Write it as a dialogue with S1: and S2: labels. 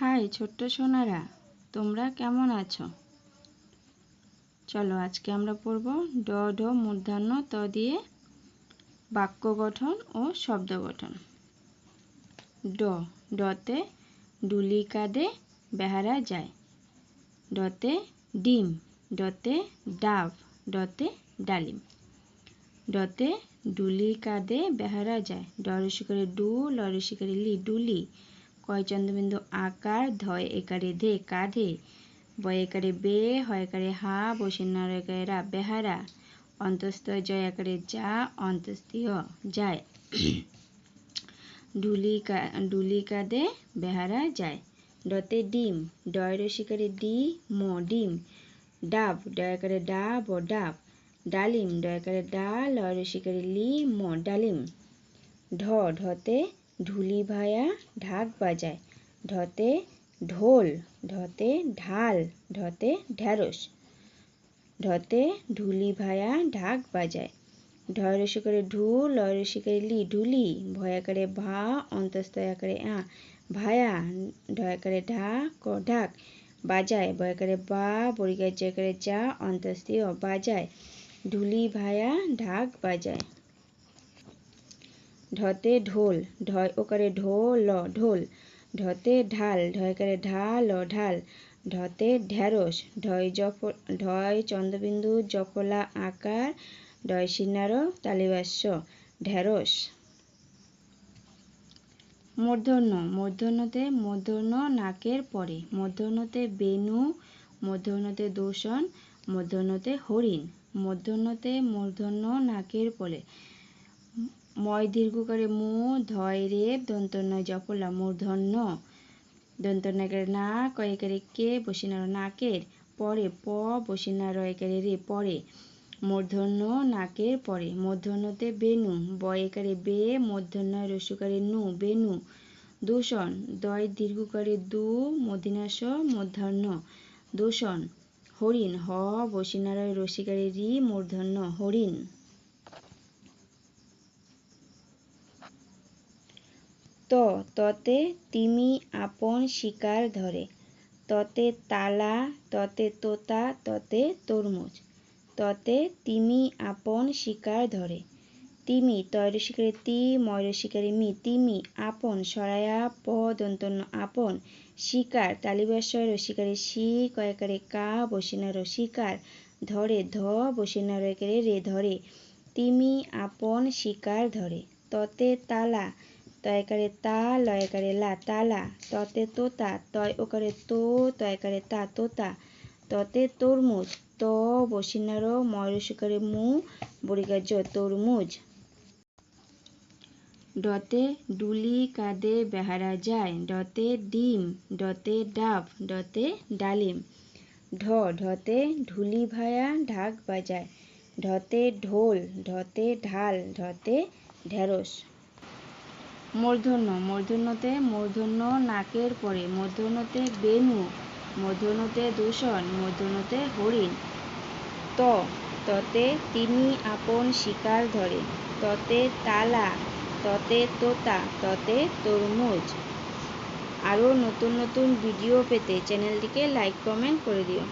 S1: High, ছোট্ট সোনারা, তোমরা কেমন আছো? চলো আজকে আমরা পড়ব ড ঢ মূর্ধন্য ত দিয়ে বাক্য গঠন ও শব্দ গঠন। ড, ডতে ডুলি কাঁদে বেহারা যায়। ডতে ডিম, ডতে ডাব, ডতে ডালিম। ডতে ডুলি কাঁদে বেহারা যায়। ডরসি করে ডু লরসি করে লি, ডুলি। কয় চন্দ্রবিন্দু? আকার, ধয় একারে ধে, কাঁধে। বয় একারে বে, হয় একারে হা বসে একারে রা, বেহারা। অন্তস্থ জয় একারে যা, অন্তস্থীয় যায়। ডুলি কা ডুলি কাঁদে বেহারা যায়। ডতে ডিম ডয় রসিকারে ডি, ম, ডিম। ডাব, ডয় একারে ডাব ও ডাব। ডালিম, ডয় একারে ডা লয় রসিকারে লি, ম, ডালিম। ঢ, ঢতে ঢুলি ভায়া ঢাক বাজায়। ঢতে ঢোল ঢতে ঢাল ঢতে ঢ্যাঁড়স ঢতে ঢুলি ভায়া ঢাক বাজায়। ঢয় করে ঢু লয় রসি করে লি, ঢুলি, ভয়া করে ভা অন্তস্থ করে আ, ভায়া, ঢয় করে ঢা, ক, ঢাক বাজায়। বয় করে বা বরিকার করে যা, অন্তস্থীয় বাজায়। ঢুলি ভায়া ঢাক বাজায়। ঢতে ঢোল ঢয় ওকারে ঢোল ঢোল। ঢতে ঢাল ঢয় করে ঢাল ঢাল। ঢতে ঢ্যাঁড়স ঢয় জফ ঢয় চন্দ্রবিন্দু জফলা আকার ঢয় সিন্নার তালিবাস্য ঢ্যাঁড়স মূর্ধন্য মূর্ধন্যতে মূর্ধন্য নাকের পরে মূর্ধন্যতে বেনু মূর্ধন্যতে দূষণ মূর্ধন্যতে হরিণ মূর্ধন্যতে মূর্ধন্য নাকের পরে ময় দীর্ঘকারে মু ধয় রেপ দন্তন্য জপলা মূর্ধন্য দন্তন্যকের না কয়েকারে কে বসিনার নাকের পরে প বসিনার একারে রে পরে মূর্ধন্য নাকের পরে মূর্ধন্যতে বেনু বয়কারে বে মূর্ধন্য রসুকারে নু বেনু দূষণ, দয় দীর্ঘকারে দু মদিনাস মূর্ধন্য দূষণ হরিণ হ বসিনারয় রসিকারে রি মূর্ধন্য হরিণ ত ততে তিমি আপন শিকার ধরে। ততে তালা, ততে তোতা, ততে তরমুজ। ততে তিমি আপন শিকার ধরে। তিমি তয় শিকারে তি ময় শিকারে মি। তিমি আপন সরায়া প দন্তন্য আপন শিকার। তালিবাসয় রসিকারে শি, কয়কারে কা, বসিনার শিকার ধরে, ধ, বসিনার রে ধরে। তিমি আপন শিকার ধরে। ততে তালা তয়কারে তা লয়কারে লা তালা ততে তোতা তয় ওকারে তো তয়কারে তা তোতা ততে তরমুজ, ত বসিনার ময়ূরসিকারে মু বরিকার্য তরমুজ। ডতে ডুলি কাঁদে বেহারা যায়, ডতে ডিম, ডতে ডাব, ডতে ডালিম। ঢ, ঢতে ঢুলি ভায়া ঢাক বাজায়। ঢতে ঢোল, ঢতে ঢাল, ঢতে ঢেঁড়স। মূর্ধন্য, মূর্ধন্যতে মূর্ধন্য নাকের পরে, মূর্ধন্যতে বেনু, মূর্ধন্যতে দূষণ, মূর্ধন্যতে হরিণ। ত, ততে তিনি আপন শিকার ধরে, ততে তালা, ততে তোতা, ততে তরমুজ। আরও নতুন নতুন ভিডিও পেতে চ্যানেলটিকে লাইক, কমেন্ট করে দিও।